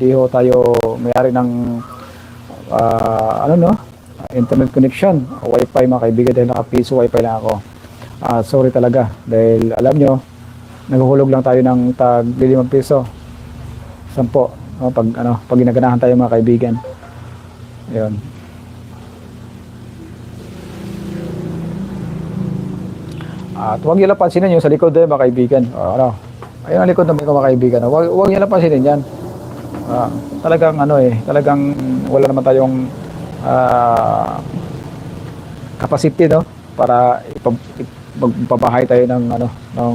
hindi ho tayo mayari ng ah, ano no, internet connection, wifi mga kaibigan dahil naka-piso wifi lang ako. Ah, sorry talaga dahil alam nyo, naghuhulog lang tayo ng tag 5 piso. Sampo, no, pag ano, pag ginaganahan tayo mga kaibigan. Ayun. At huwag niyo lang pansinin yung sa likod eh, mga kaibigan. O, ano, ayun ang likod ng mga kaibigan. Huwag, huwag niyo lang pansinin yan. Ah, talagang ano eh, talagang wala naman tayong ah, capacity no para magpapahay tayo ng ano ng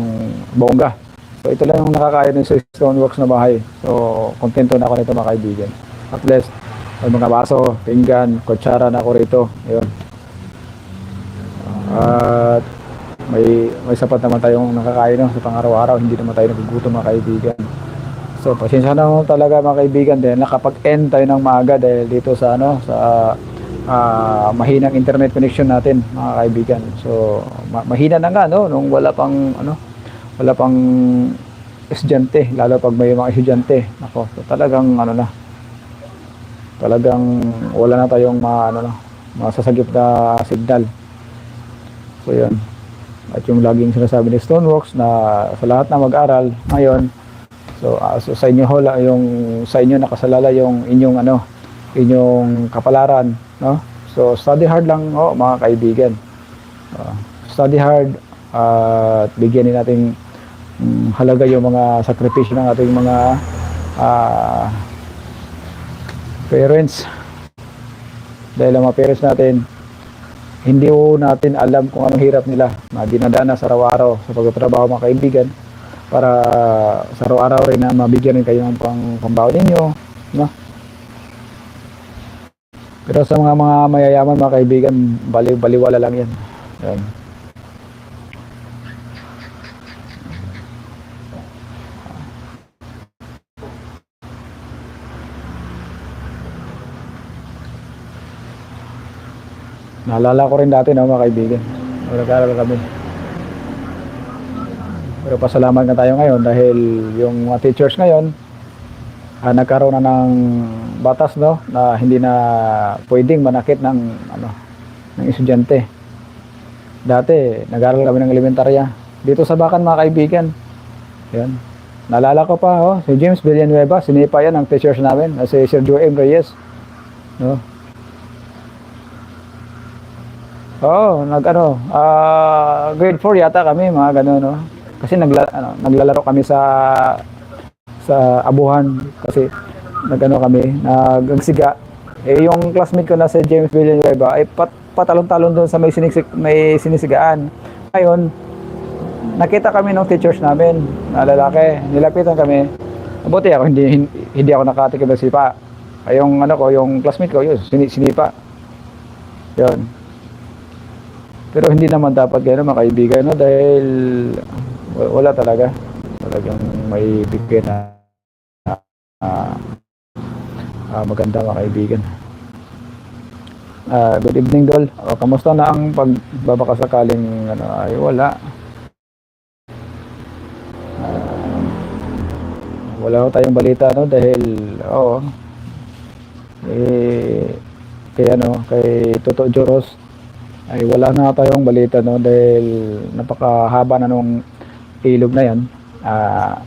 bongga. So ito lang yung nakakaya din sa Stoneworks na bahay. So kontento na ako nito mga kaibigan. At least may mga baso, pinggan, kutsara na ako rito. Ayun. At may may sapat naman tayong nakakain no, sa pang-araw-araw, hindi naman tayo nagugutom mga kaibigan. So, pasensya na ho talaga mga kaibigan dahil nakapag-end tayo ng maaga dahil dito sa ano sa ah, mahinang internet connection natin mga kaibigan. So, ma- mahina na nga no nung wala pang ano wala pang estudyante, lalo pag may mga estudyante. Nako, so talagang ano na talagang wala na tayong ma ano na masasagip na signal. So, yun. At yung laging sinasabi ni Stoneworks na sa lahat na mag-aral ngayon, so, ah, so sa inyo hola yung sa inyo nakasalala yung inyong ano, inyong kapalaran, no? So study hard lang oh, mga kaibigan. Ah, study hard at bigyan din natin mm, halaga yung mga sakripisyo ng ating mga ah, parents. Dahil ang mga parents natin, hindi ho natin alam kung anong hirap nila na dinadana araw-araw sa pagtatrabaho mga kaibigan para sa araw-araw rin na mabigyan rin kayo ng pang pambaon ninyo no? pero sa mga mga mayayaman mga kaibigan bali, baliwala lang yan yan Naalala ko rin dati no, mga kaibigan. Nag-aaral kami. Pero pasalamat na tayo ngayon dahil yung mga teachers ngayon ah, nagkaroon na ng batas no na hindi na pwedeng manakit ng ano ng estudyante. Dati nag-aaral kami ng elementarya dito sa Bakan mga kaibigan. Yan. Naalala ko pa oh, si James Villanueva, sinipa yan ng teachers namin, si Sir Joe M. Reyes. No? Oo, nag ano, ah, grade 4 yata kami, mga gano'n, no. Kasi nagla, ano, naglalaro kami sa sa abuhan kasi nagano kami, nagagsiga. Eh yung classmate ko na si James Villanueva ay pat, patalon-talon doon sa may sinisig, may sinisigaan. Ngayon, nakita kami ng teachers namin na lalaki, nilapitan kami. Mabuti ako hindi hindi, ako nakatikim ng sipa. Ay yung ano ko, yung classmate ko, yun, sini, sinipa. Yun. Pero hindi naman dapat gano'n mga kaibigan, no? Dahil wala talaga. Talagang may bigay na ah, ah, maganda kaibigan. Ah, good evening, Dol. O, kamusta na ang pagbabaka sakaling ano, ay wala. Ah, wala ko tayong balita no dahil oo eh kay ano kay Toto Joros ay wala na tayong balita no dahil napakahaba na nung ilog na yan. Ah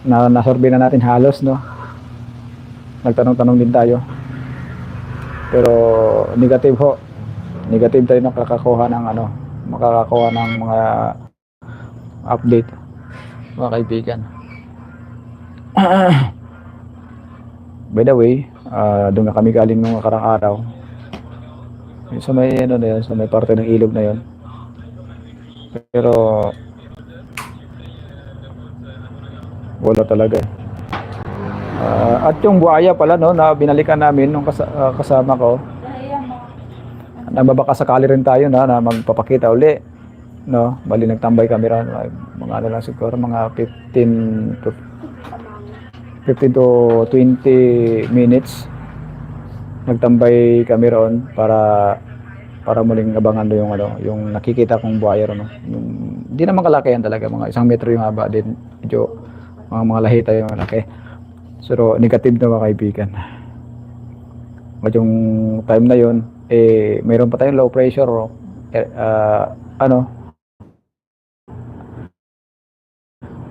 na nasorbe na natin halos no? Nagtanong-tanong din tayo. Pero negative ho. Negative tayo nakakakuha ng ano makakakuha ng mga update mga kaibigan. By the way ah doon na kami galing nung karang araw. Sa may ano na yun, sa may parte ng ilog na yun. Pero wala talaga. Ah, at yung buhaya pala no na binalikan namin nung kasa- ah, kasama ko. Nababaka sakali rin tayo na, na magpapakita uli. No, bali nagtambay kami ron. Ay, Mga ano lang siguro mga 15 to 15 to 20 minutes nagtambay kami roon para para muling abangan do yung ano, yung nakikita kong buhaya ron. No? Yung hindi naman kalaki yan talaga, mga isang metro yung haba din. Medyo mga mga lahita yung malaki. So, negative na mga kaibigan. At yung time na yon eh, mayroon pa tayong low pressure. oh. Eh, ah, ano,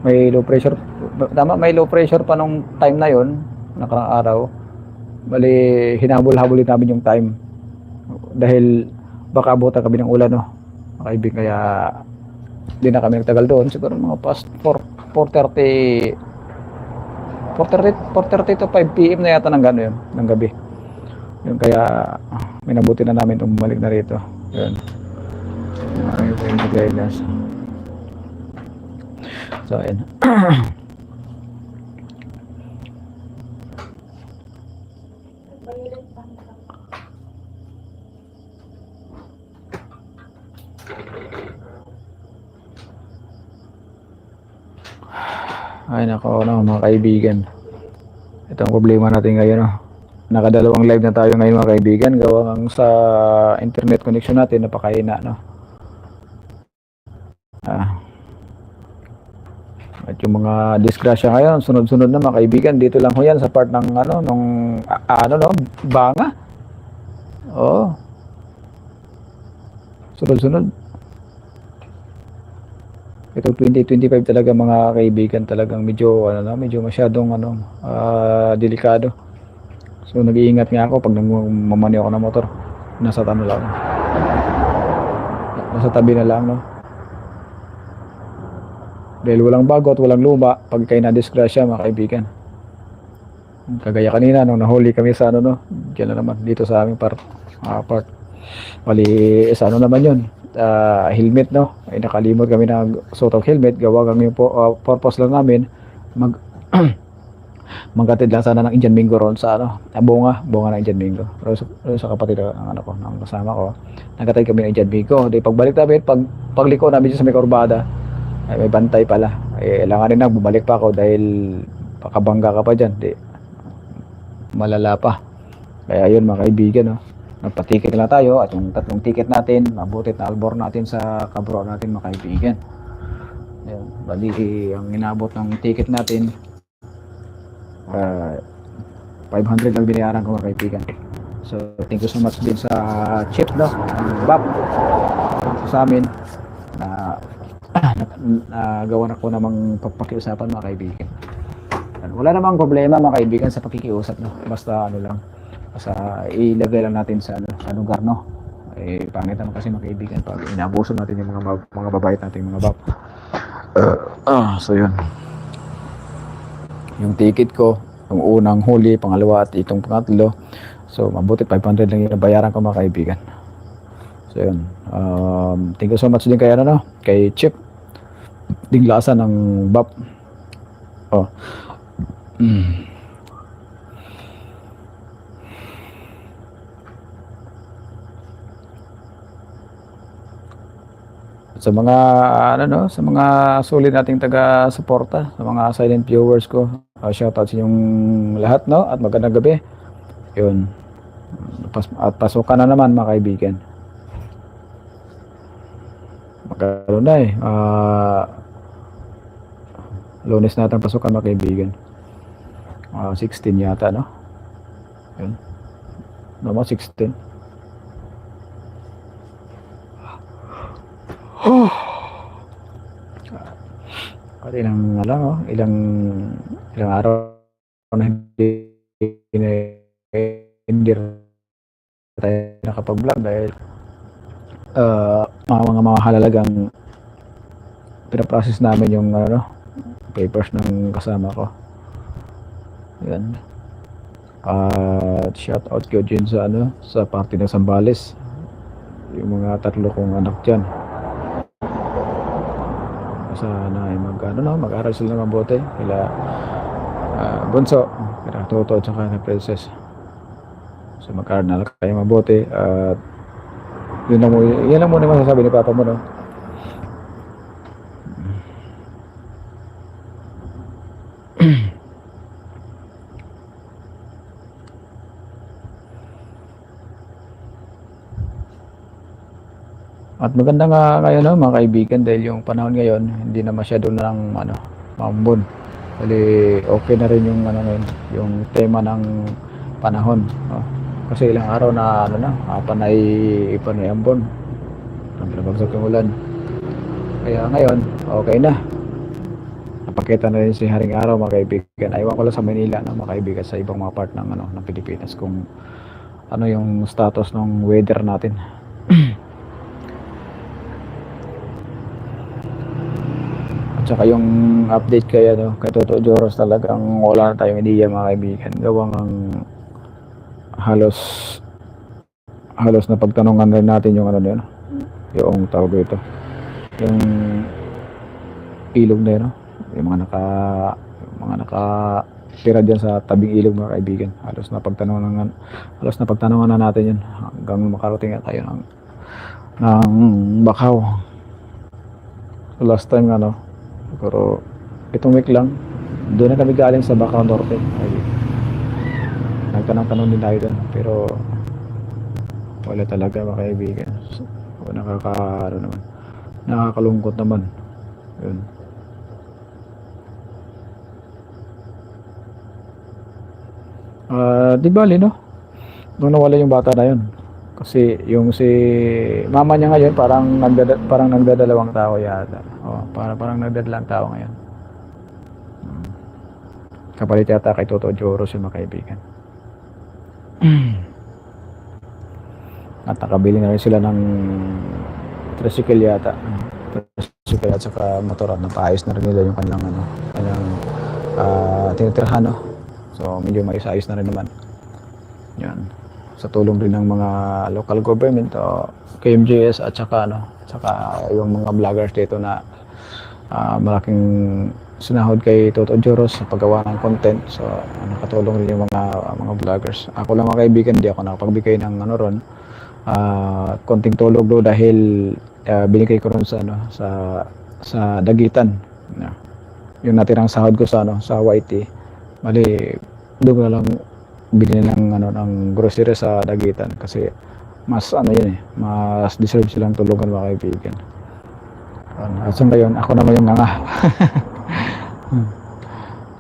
may low pressure, tama, may low pressure pa nung time na yon nakarang araw. Bali, hinabol-habulin namin yung time. Dahil baka abutan kami ng ulan, no? Kaibigan, kaya hindi na kami nagtagal doon. Siguro mga past 4, 4.30 4.30 4.30 to 5 p.m. na yata ng gano'n yun, ng gabi. Yun kaya minabuti na namin umalik na rito. Yun. Maraming guidance. So, ayun. Ay nako, no, mga kaibigan. Ito ang problema natin ngayon. No? Nakadalawang live na tayo ngayon mga kaibigan. Gawa ng sa internet connection natin, napakaina. No? Ah. At yung mga disgrasya ngayon, sunod-sunod na mga kaibigan. Dito lang ho yan sa part ng ano, nung, ano no, banga. Oo. Sunod-sunod. Ito 2025 talaga mga kaibigan talagang medyo ano na, medyo masyadong ano ah, delikado. So nag-iingat nga ako pag nagmamani ako ng motor. Nasa ano lang. Nasa tabi na lang no. Dahil walang bago at walang luma pag kayo na-disgrasya mga kaibigan. Kagaya kanina nung nahuli kami sa ano no, diyan na naman dito sa aming part. ah, part. Bali sa ano naman 'yun, ah, helmet no. Ay nakalimot kami ng suot of helmet, gawa kami po ah, purpose lang namin mag magkatid lang sana ng Indian Mingo ron sa ano, ah, bunga, bunga ng Indian Mingo. Pero sa, sa kapatid ng ano ko, ng kasama ko, nagkatid kami ng Indian Mingo. Di pagbalik namin, pag pagliko namin sa may kurbada, ay may bantay pala. Eh, kailangan na bumalik pa ako dahil pakabangga ka pa dyan. Di, malala pa. Kaya yun mga kaibigan, no? Nagpa-ticket lang tayo at yung tatlong ticket natin, mabutit na albor natin sa kabro natin mga kaibigan. Ayun, bali ang inabot ng ticket natin ah, 500 lang binayaran ko mga. So, thank you so much din sa chip, no? BAP sa amin na nagawa na ko namang pagpakiusapan mga kaibigan. Wala namang problema mga kaibigan sa pakikiusap, no? Basta ano lang, basta ilagay lang natin sa, ano, sa lugar, no? Eh, pangit naman kasi mga kaibigan pag inabuso natin yung mga mga babae natin, mga bab. ah, so yun. Yung ticket ko, yung unang huli, pangalawa at itong pangatlo. So, mabuti 500 lang yung bayaran ko mga kaibigan. So, yun. Um, thank you so much din kay, ano, no? kay Chip. Dinglasa ng BAP. Oh. Mm. Sa mga ano no, sa mga sulit nating taga-suporta, sa mga silent viewers ko, uh, shoutout sa inyong lahat no at magandang gabi. 'Yun. Pas at pasukan na naman mga kaibigan. Magkaroon na eh. Ah, lunes na atang pasukan mga kaibigan. Ah, 16 yata no. 'Yun. Naman 16. At ilang alam oh, ilang ilang araw na hindi hindi tayo nakapag-vlog dahil uh, mga mga mahalagang pinaprocess namin yung ano papers ng kasama ko. Yan. At shout out ko din sa ano sa party ng Sambales. Yung mga tatlo kong anak diyan. Sana ay mag ano no, mag-aral sila ng mabuti. Kila ah, Bunso, kila Toto at saka na Princess. So mag-aral na kayo mabuti at yun lang mo, yan lang muna masasabi ni Papa mo no. At maganda nga ngayon no, mga kaibigan dahil yung panahon ngayon hindi na masyado ng ano, mambon. Bali, okay na rin yung ano ngayon, yung tema ng panahon. No? Kasi ilang araw na ano na, ah, panay panay ambon. Nagbabagsak yung ulan. Kaya ngayon, okay na. Napakita na rin si Haring Araw mga kaibigan. Aywan ko lang sa Manila na mga kaibigan sa ibang mga part ng ano ng Pilipinas kung ano yung status ng weather natin. At saka yung update kay ano, kay Toto Joros talagang wala na tayong ideya mga kaibigan. Gawang ang halos halos na pagtanungan rin natin yung ano yun, yung tawag ito. Yung ilog na yun, no? yung mga naka yung mga naka tira diyan sa tabing ilog mga kaibigan. Halos na pagtanungan halos na pagtanungan na natin yun hanggang makarating na tayo ng ng Bakaw. Last time ano, pero itong week lang, doon na kami galing sa Bacau Norte. Ay, nagtanong-tanong din tayo doon. Pero wala talaga mga kaibigan. So, nakaka, naman, nakakalungkot naman. Yun. Ah, di bali no? Nung nawala yung bata na yun. Kasi yung si mama niya ngayon parang nagdada, parang nagdadalawang tao yata. Oh, parang parang nagdadalang tao ngayon. Hmm. Kapalit yata kay Toto Joros yung mga kaibigan. At nakabili na rin sila ng tricycle yata. Tricycle at saka motor at napaayos na rin nila yung kanilang ano, kanilang ah, tinitirhan no. So medyo maayos-ayos na rin naman. Yan. Sa tulong rin ng mga local government o KMJS at saka ano, saka yung mga vloggers dito na ah, malaking sinahod kay Toto Joros sa paggawa ng content. So nakatulong rin yung mga mga vloggers. Ako lang mga kaibigan, hindi ako nakapagbigay ng ano ron. ah, konting tulog do dahil ah, binigay ko ron sa ano sa sa dagitan. Yeah. Yung natirang sahod ko sa ano sa YT. Mali doon lang bili ng ano ng grocery sa dagitan kasi mas ano yun eh mas deserve silang tulungan mga kaibigan. At sa ngayon ako naman yung nga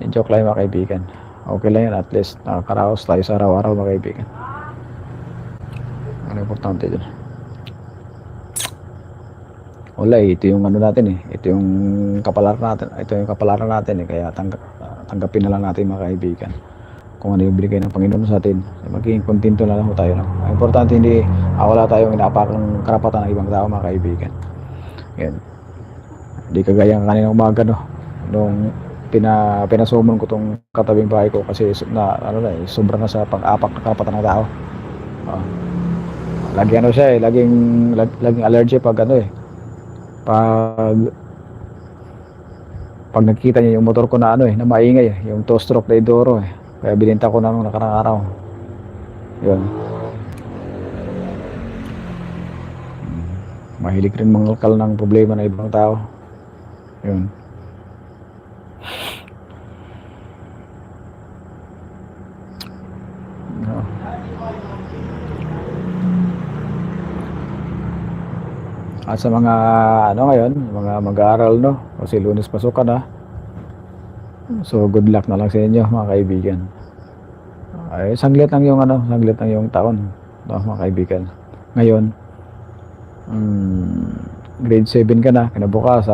yung joke lang mga kaibigan. Okay lang yan at least nakakaraos tayo sa araw-araw mga kaibigan. Ano importante dyan wala eh, ito yung ano natin eh ito yung kapalaran natin ito yung kapalaran natin eh kaya tanggap, tanggapin na lang natin mga kaibigan kung ano yung binigay ng Panginoon sa atin magiging kontento na lang ho tayo ang importante hindi ah, wala tayong inapakang karapatan ng ibang tao mga kaibigan. Yan. Hindi kagaya ng kanina umaga no? Nung pina, pinasumon ko tong katabing bahay ko kasi na ano na eh, sobra na sa pag-apak ng karapatan ng tao. Oh. lagi ano siya eh laging lag, laging allergy pag ano eh pag pag nakita niya yung motor ko na ano eh na maingay eh, yung two stroke na Idoro eh kaya bininta ko na nung nakarang araw yun Hmm. mahilig rin mangalkal ng problema ng ibang tao yun No. At sa mga ano ngayon, mga mag-aaral no, kasi lunes pasukan na. So good luck na lang sa inyo mga kaibigan. Ay saglit lang yung ano, saglit lang yung taon, no, mga kaibigan. Ngayon, mm, grade 7 ka na, kinabukas,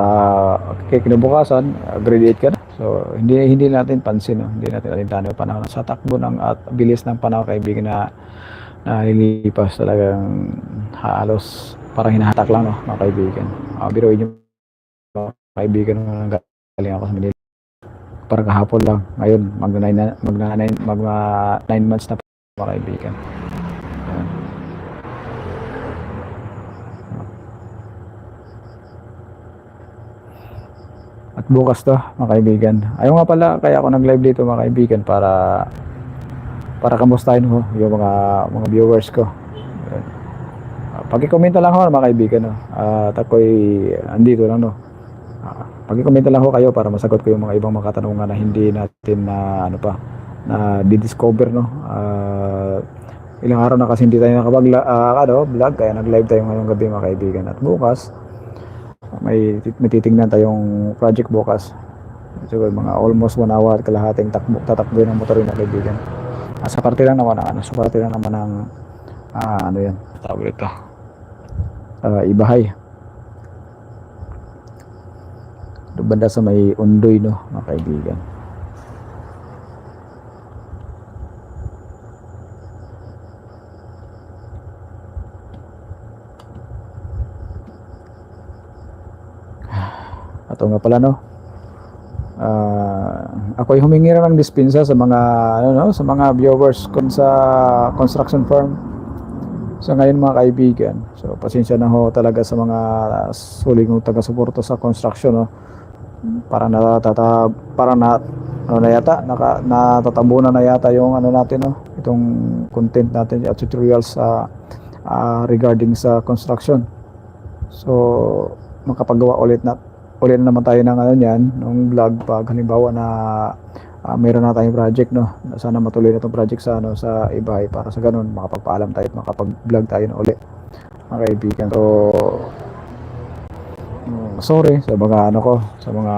kay kinabukasan, ah, grade 8 ka na. So hindi hindi natin pansin, no? hindi natin alintana yung panahon sa takbo ng at bilis ng panahon kaibigan na nalilipas talagang halos parang hinahatak lang no mga kaibigan. Uh, biruin nyo mga kaibigan nung galing ako sa Manila. Parang kahapon lang. Ngayon, magna 9 na- magna 9 magna 9 months na mga kaibigan. At bukas to, mga kaibigan. Ayaw nga pala, kaya ako nag-live dito mga kaibigan para para kamustahin ko yung mga mga viewers ko. Yan. Uh, pag-i-comment lang ho mga kaibigan no. At ako'y andito lang no. Uh, pag-i-comment lang ho kayo para masagot ko yung mga ibang mga katanungan na hindi natin na ano pa na di-discover no. Ah, ilang araw na kasi hindi tayo nakapag uh, ano, vlog kaya nag-live tayo ngayong gabi mga kaibigan at bukas may, may titingnan tayong project bukas Siguro mga almost 1 hour at kalahating takbo, tatakbo ng motor yun mga kaibigan. Ah, sa parte lang naman ano, sa parte lang naman ng ah, ano yan, tawag ito. Ah, ibahay. Doon banda sa may undoy no, mga kaibigan. At oo nga pala no. Ah, ako ay humingi rin ng dispensa sa mga ano no, sa mga viewers kun sa construction firm. So ngayon mga kaibigan, so pasensya na ho talaga sa mga suling ng taga-suporto sa construction no. Para natata para na ano na yata naka, natatabunan na yata yung ano natin no, itong content natin at tutorials sa ah, regarding sa construction. So makapagawa ulit na ulit na naman tayo ng ano niyan, ng vlog pag halimbawa na ah, meron na tayong project no. Sana matuloy na tong project sa ano sa ibay para sa ganun makapagpaalam tayo at makapag-vlog tayo na ulit. Mga kaibigan. So sorry sa mga ano ko, sa mga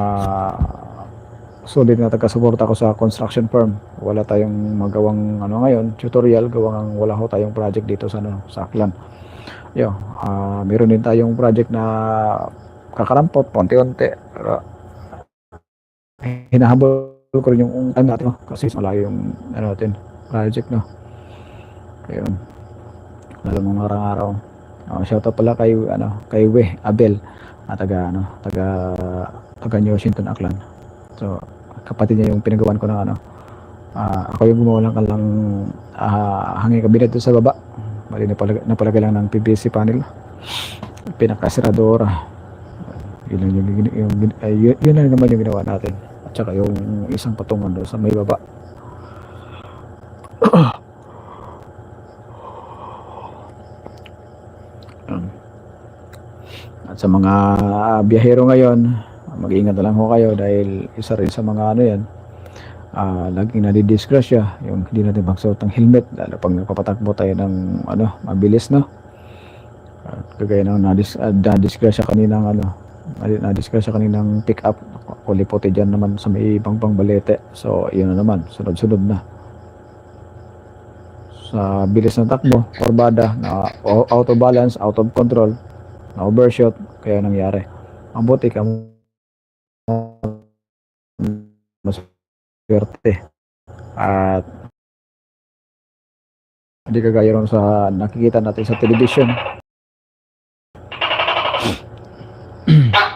solid na taga-suporta ko sa construction firm. Wala tayong magawang ano ngayon, tutorial gawang wala ho tayong project dito sa ano, sa Aklan. Yo, ah meron din tayong project na kakarampot, ponti-unti. Pero, hinahabol ko rin yung time natin, no? kasi malayo yung ano natin, project, no? Ayun. Lalo mga narang araw. Oh, shoutout pala kay, ano, kay We, Abel, na taga, ano, taga, taga New Washington, Aklan. So, kapatid niya yung pinagawan ko ng ano, ah, ako yung gumawa lang ka lang ah, hangin kabinet sa baba. Mali napalaga, napalagay lang ng PVC panel. Pinakasiradora. Yun lang yung, yung, yung, ay, yun, yun lang naman yung ginawa natin. At saka yung isang patungan doon sa may baba. Sa mga biyahero ngayon, mag-iingat na lang ho kayo dahil isa rin sa mga ano yan, ah laging nadidisgrasya yung hindi natin magsuot ng helmet lalo pag nagpapatakbo tayo ng ano mabilis no? At kagaya ng nadis, uh, nadisgrasya kaninang ano nadi- nadisgrasya kaninang pick up kulipote dyan naman sa may ibang pang balete. So yun na naman sunod-sunod na. Sa bilis ng takbo korbada na out of balance out of control na overshot kaya nangyari. Ang buti ka mas swerte at hindi kagaya ron sa nakikita natin sa television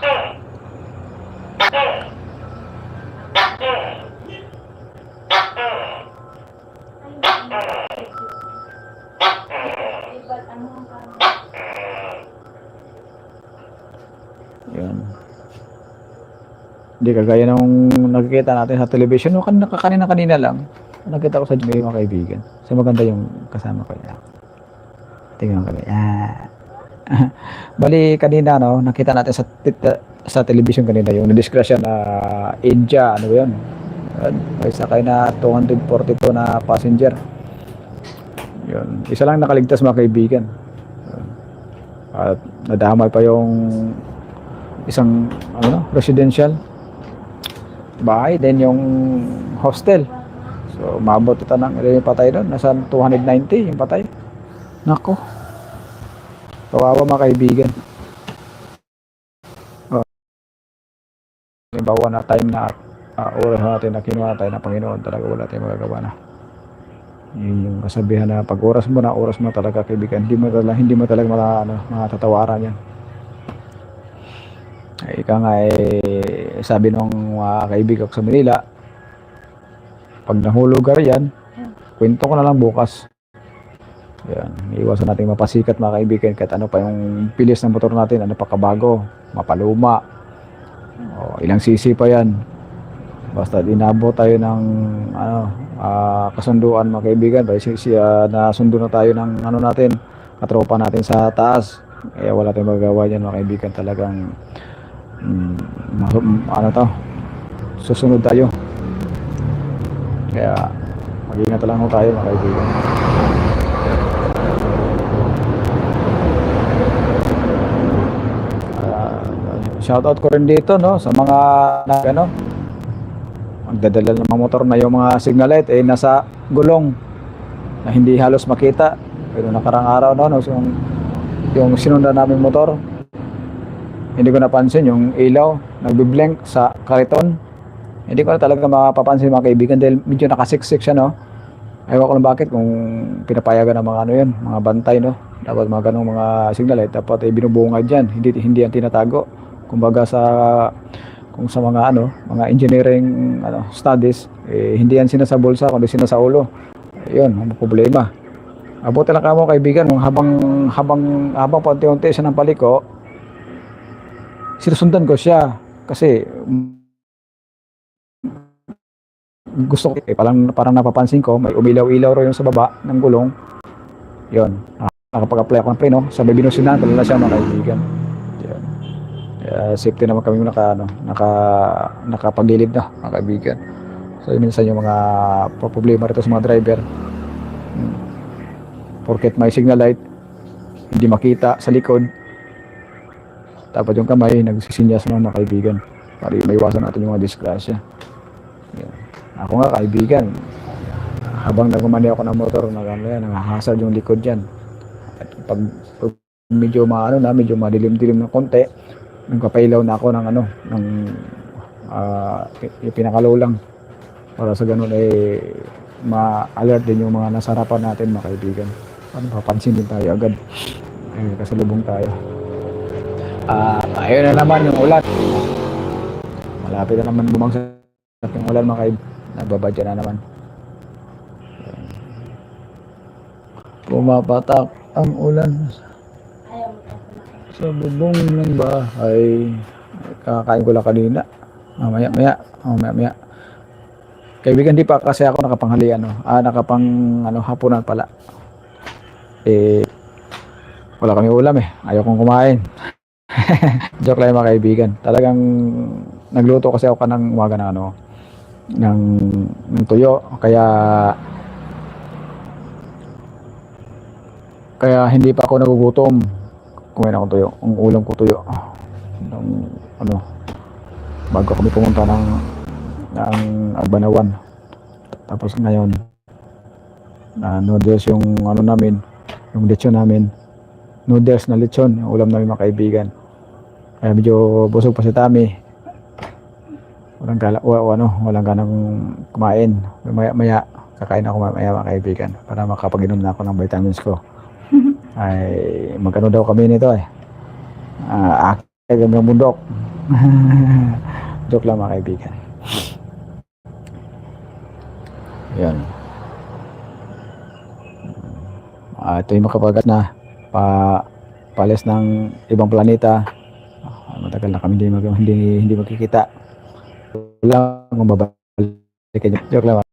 hindi kagaya nung nakikita natin sa television no, kanina, kanina kanina lang nakita ko sa may mga kaibigan. So maganda yung kasama ko yan tingnan ko yan bali kanina no nakita natin sa sa television kanina yung na-discretion na India ano ba yun? May sakay na 242 na passenger. Yun isa lang nakaligtas mga kaibigan. At nadamay pa yung isang ano no, residential bahay then yung hostel. So umabot ito ng ilan yung patay doon? Nasa 290 yung patay? Nako. Kawawa mga kaibigan. Oh. halimbawa na time na uh, oras natin na kinuha tayo ng Panginoon talaga wala tayong magagawa na. Yun yung kasabihan na pag oras mo na oras mo talaga kaibigan. Hindi mo talaga hindi mo talaga mga, ano, matatawaran yan ay, ika nga eh, sabi nung mga kaibigan ko sa Manila, pag nahulog ka riyan, kwento ko na lang bukas. Yan, iwasan natin mapasikat mga kaibigan kahit ano pa yung pilis ng motor natin, ano pa kabago, mapaluma, o, ilang sisi pa yan. Basta inabot tayo ng ano, ah, kasunduan mga kaibigan, by sisi ah, na sundo na tayo ng ano natin, katropa natin sa taas. Kaya wala tayong magagawa dyan mga kaibigan talagang ano to? Susunod tayo. Kaya mag-ingat lang tayo mga kaibigan. Ah, shoutout ko rin dito no sa mga nag ano magdadala ng mga motor na yung mga signal light eh nasa gulong na hindi halos makita. Pero nakarang araw no, no yung, yung sinundan namin motor, hindi ko napansin yung ilaw, nagbi-blank sa kariton. Hindi ko na talaga mapapansin mga kaibigan dahil medyo nakasiksik siya no. Ewan ko lang bakit kung pinapayagan ng mga ano yun, mga bantay no. Dapat mga ganong mga signal light, dapat ay binubungad dyan, hindi, hindi yan tinatago. Kumbaga sa kung sa mga ano, mga engineering ano, studies, eh, hindi yan sinasa bulsa kundi sinasa ulo. Ayun, ang problema. Abuti lang kamo kaibigan, habang habang habang paunti-unti siya ng paliko, sinusundan ko siya kasi gusto ko eh, parang, parang napapansin ko may umilaw-ilaw ro yung sa baba ng gulong. Yon nakapag-apply ako ng preno sabi binusinan pala na siya mga kaibigan. Yun. Kaya safety naman kami naka, ano, naka, nakapagilid na mga kaibigan. So yun minsan yung mga problema rito sa mga driver. Hmm. porket may signal light hindi makita sa likod dapat yung kamay nagsisinyas naman mga kaibigan para maiwasan natin yung mga disgrasya. Yan. ako nga kaibigan. Habang nagmamani ako ng motor nag ano yan, nanghahasad yung likod dyan. At pag, pag medyo maano na medyo madilim-dilim ng konti nagpapailaw na ako ng ano ng ah, yung lang. Para sa ganun eh ma-alert din yung mga nasa harapan natin mga kaibigan. Para mapapansin din tayo agad. Eh, kasalubong tayo Ah, ayun na naman yung ulan. Malapit na naman bumagsak yung ulan mga kaib. Nababadya na naman. Pumapatak ang ulan sa bubong ng bahay. Kakain ko lang kanina. Mamaya, maya. Mamaya, maya. Kaibigan, di pa kasi ako nakapanghalian. No? Ah, nakapang ano, hapunan pala. Eh, wala kami ulam eh. Ayaw kong kumain. Joke lang mga kaibigan. Talagang nagluto kasi ako ng umaga ng ano ng, ng tuyo. Kaya kaya hindi pa ako nagugutom. Kumain ako tuyo. Ang ulam ko tuyo. Ng, ano bago kami pumunta ng ng Albanawan. Tapos ngayon na noodles yung ano namin, yung lechon namin. Noodles na lechon, yung ulam namin mga kaibigan. Kaya medyo busog pa si Tami. Walang gala, wa, wa- ano, walang ganang kumain. Maya, maya, kakain ako maya mga kaibigan para makapag-inom na ako ng vitamins ko. Ay, magkano daw kami nito eh. Ah, akit kami ng bundok. Joke lang mga kaibigan. Yan. Ah, ito yung makapagat na pa palis ng ibang planeta. Matagal na kami hindi mag, hindi hindi magkikita. Wala kung babalik. Joke lang.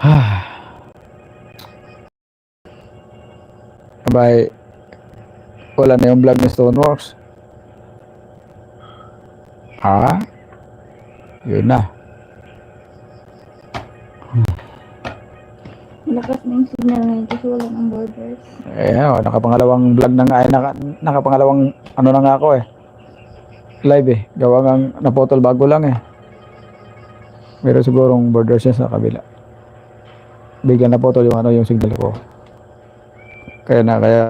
Ah. Bye. Wala na yung vlog ni Stoneworks. Ah? Yun na. Malakas na yung signal ngayon kasi wala ng borders. Eh, oh, nakapangalawang vlog na nga, eh, naka, nakapangalawang ano na nga ako eh. Live eh. Gawa nga napotol bago lang eh. Meron sigurong border siya sa kabila. Bigyan napotol yung ano yung signal ko. Kaya na kaya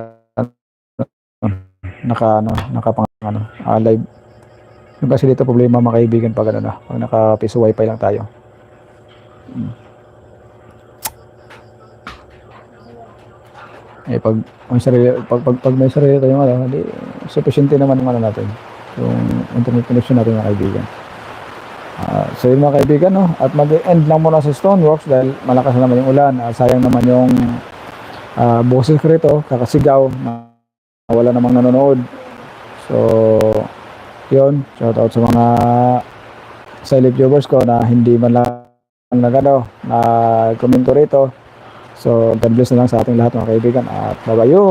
naka ano nakapang ano ah, live. Yung kasi dito problema mga kaibigan pag ano na, pag naka-piso wifi lang tayo. Eh pag may sarili pag, pag, pag may sarili tayong ano, di sufficiente naman yung ano natin yung internet connection natin mga kaibigan. Ah, so yun mga kaibigan no? At mag-end lang muna sa Stoneworks dahil malakas na naman yung ulan. Ah, sayang naman yung uh, boses ko rito kakasigaw na wala namang nanonood. So yun shout out sa mga silent viewers ko na hindi man lang nagano na komento rito So, God bless na lang sa ating lahat mga kaibigan at babayo!